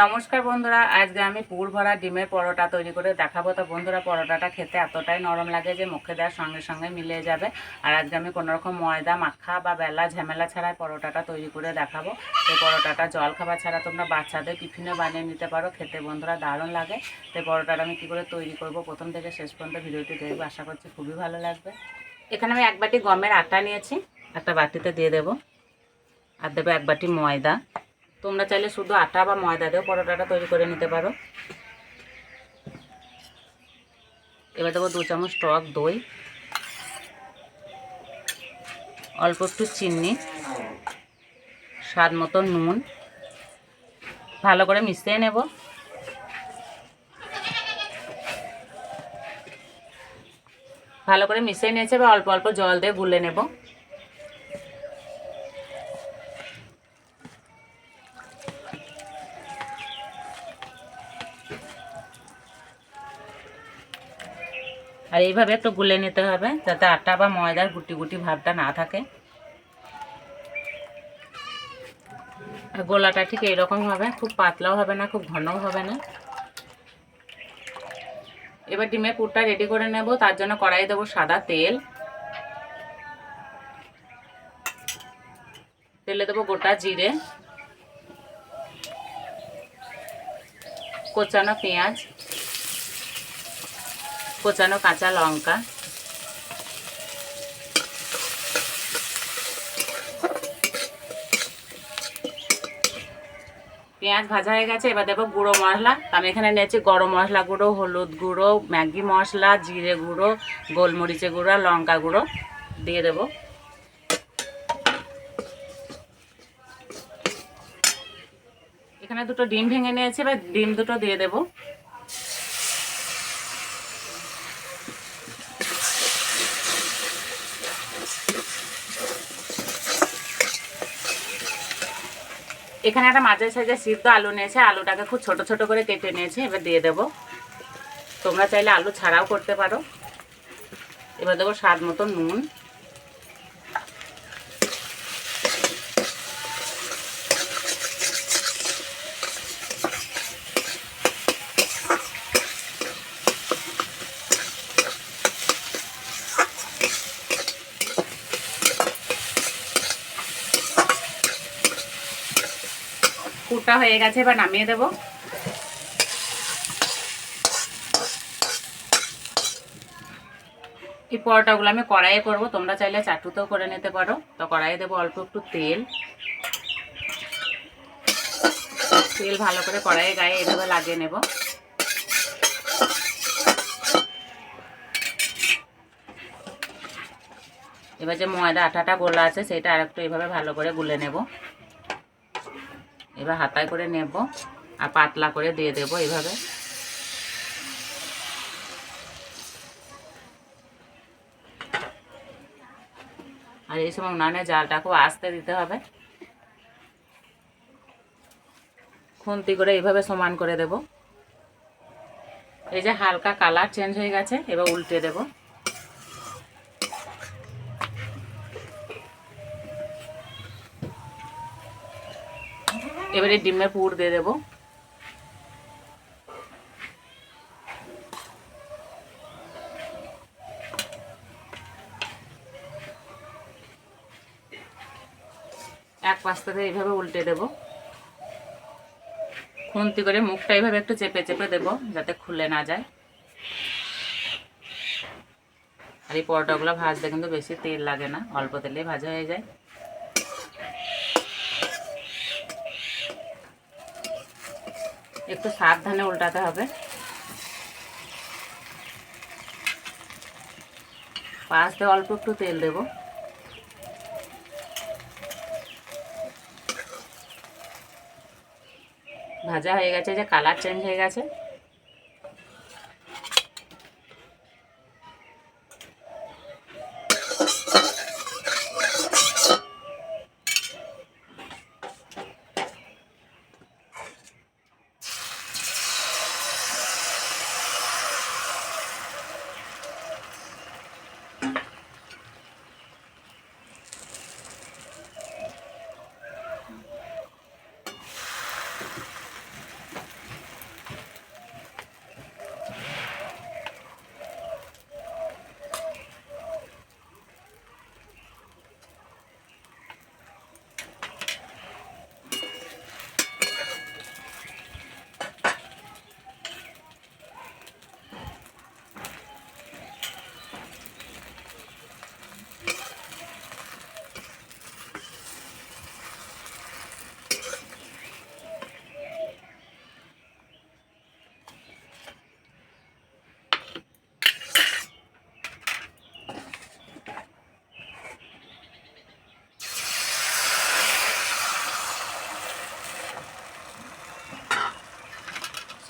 নমস্কার বন্ধুরা, আজকে আমি পুর ভরা ডিমের পরোটা তৈরি করে দেখাবো। তো বন্ধুরা, পরোটাটা খেতে এতটাই নরম লাগে যে মুখে দেওয়ার সঙ্গে সঙ্গে মিলে যাবে। আর আজকে আমি কোনো রকম ময়দা, মাখা বা বেলা ঝামেলা ছাড়াই পরোটাটা তৈরি করে দেখাবো। এই পরোটাটা জল খাবার ছাড়া তোমরা বাচ্চাদের টিফিনে বানিয়ে নিতে পারো। খেতে বন্ধুরা দারুণ লাগে। তো পরোটাটা আমি কী করে তৈরি করব প্রথম থেকে শেষ পর্যন্ত ভিডিওটি দেখব। আশা করছি খুবই ভালো লাগবে। এখানে আমি এক বাটি গমের আটা নিয়েছি। একটা বাটিতে দিয়ে দেবো। আর দেবো এক বাটি ময়দা। তোমরা চাইলে শুধু আটা বা ময়দা দিয়েও পরোটাটা তৈরি করে নিতে পারো। এবার দেবো দু চামচ টক দই, অল্প একটু চিনি, স্বাদ মতো নুন, ভালো করে মিশিয়ে নেব। ভালো করে মিশিয়ে নিয়েছে বা অল্প অল্প জল দিয়ে গুলে নেব। আর এইভাবে একটু গুলে নিতে হবে যাতে আটা বা ময়দার গুটি গুটি ভাবটা না থাকে। আর গোলাটা ঠিক এইরকম হবে, খুব পাতলাও হবে না, খুব ঘনও হবে না। এবার ডিমের পুরটা রেডি করে নেব, তার জন্য কড়াই দেবো সাদা তেল। তেলে দেবো গোটা জিরে। কোচানো পেঁয়াজ। কোচানো কাঁচা লঙ্কা। পেঁয়াজ ভাজা হয়ে গেছে, এবার দেবো গুঁড়ো মশলা। আমি এখানে নিয়েছি গরম মশলা গুঁড়ো, হলুদ গুঁড়ো, ম্যাগি মশলা, জিরে গুঁড়ো, গোলমরিচের গুঁড়ো আর লঙ্কা গুঁড়ো দিয়ে দেবো। এখানে দুটো ডিম ভেঙে নিয়েছি, এবার ডিম দুটো দিয়ে দেবো। এখানে একটা মাঝে সাইজে সিদ্ধ আলু নিয়েছে, আলুটাকে খুব ছোট ছোট করে কেটে নিয়েছে, এবার দিয়ে দেব। তোমরা চাইলে আলু ছাড়াও করতে পারো। এবার দেবো স্বাদ মতো নুন। পুরটা হয়ে গেছে, এবার নামিয়ে দেব। এই পরোটাগুলো আমি কড়াইয়ে করব, তোমরা চাইলে চাটুতেও করে নিতে পারো। তো কড়াইয়ে দেবো অল্প একটু তেল। তেল ভালো করে কড়াইয়ে গায়ে এভাবে লাগিয়ে নেব। এবার যে ময়দা আটাটা গোলা আছে, সেটা আরেকটু এভাবে ভালো করে গুলে নেব। এবার হাতায় করে নেব আর পাতলা করে দিয়ে দেব এভাবে। আর এই সময় উনানে জালটা খুব আস্তে দিতে হবে। খুন্তি করে এইভাবে সমান করে দেব। এই যে হালকা কালার চেঞ্জ হয়ে গেছে, এবার উল্টে দেব। এবারে ডিমের পুর দিয়ে দেবো। এক পাস্তাতে এইভাবে উল্টে দেব। খুন্তি করে মুখটা এইভাবে একটু চেপে চেপে দেব, যাতে খুলে না যায়। আর এই পরোটাগুলো ভাজতে কিন্তু বেশি তেল লাগে না, অল্প তেলে ভাজা হয়ে যায়। একটু সাবধানে উল্টাতে হবে। পাশ দিয়ে অল্প একটু তেল দেব। ভাজা হয়ে গেছে যে কালার চেঞ্জ হয়ে গেছে।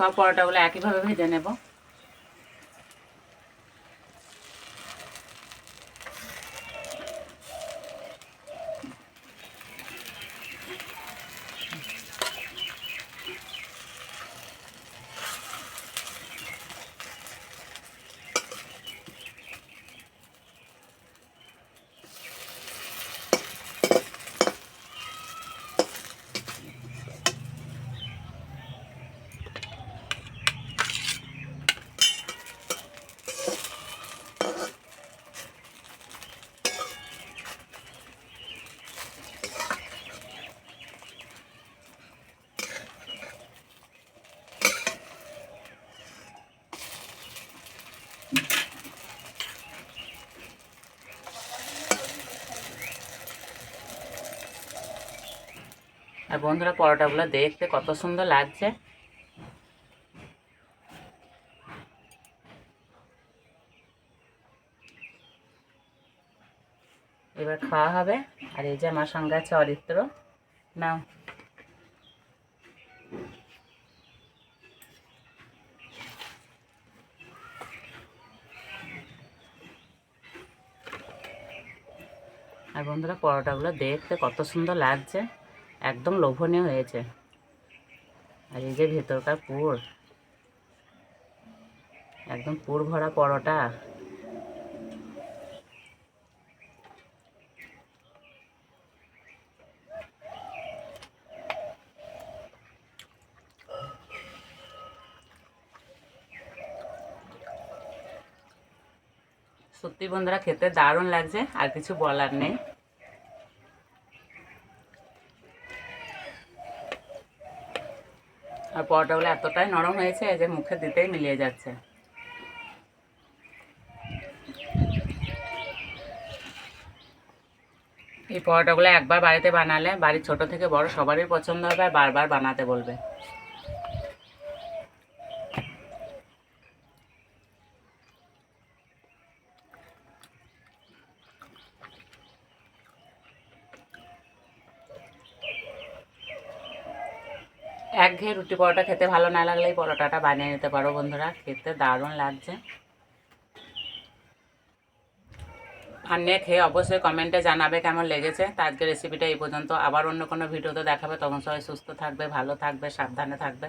সব পরোটাগুলো একইভাবে ভেজে নেব। আর বন্ধুরা পরোটাগুলো দেখতে কত সুন্দর লাগছে। এবার খাওয়া হবে। আর এই যে আমার সঙ্গে আছে অরিত্র। নাও। আর বন্ধুরা পরোটাগুলো দেখতে কত সুন্দর লাগছে। একদম লোভনীয় হয়েছে। আর এই যে ভেতরকার পুর, একদম পুর ভরা পরোটা। সত্যি বন্ধুরা, খেতে দারুণ লাগছে, আর কিছু বলার নেই আর পরোটাগুলো এতটাই নরম হয়েছে যে মুখে দিতেই মিলিয়ে যাচ্ছে। এই পরোটাগুলো একবার বাড়িতে বানালে বাড়ির ছোট থেকে বড় সবারই পছন্দ হবে আর বারবার বানাতে বলবে। একঘেয়ে রুটি পরোটা খেতে ভালো না লাগলে এই পরোটাটা বানিয়ে নিতে পারো বন্ধুরা, খেতে দারুণ লাগছে। আর নিয়ে খেয়ে অবশ্যই কমেন্টে জানাবে কেমন লেগেছে। তো আজকের রেসিপিটা এই পর্যন্ত। আবার অন্য কোনো ভিডিওতে দেখাবে। তখন সবাই সুস্থ থাকবে, ভালো থাকবে, সাবধানে থাকবে।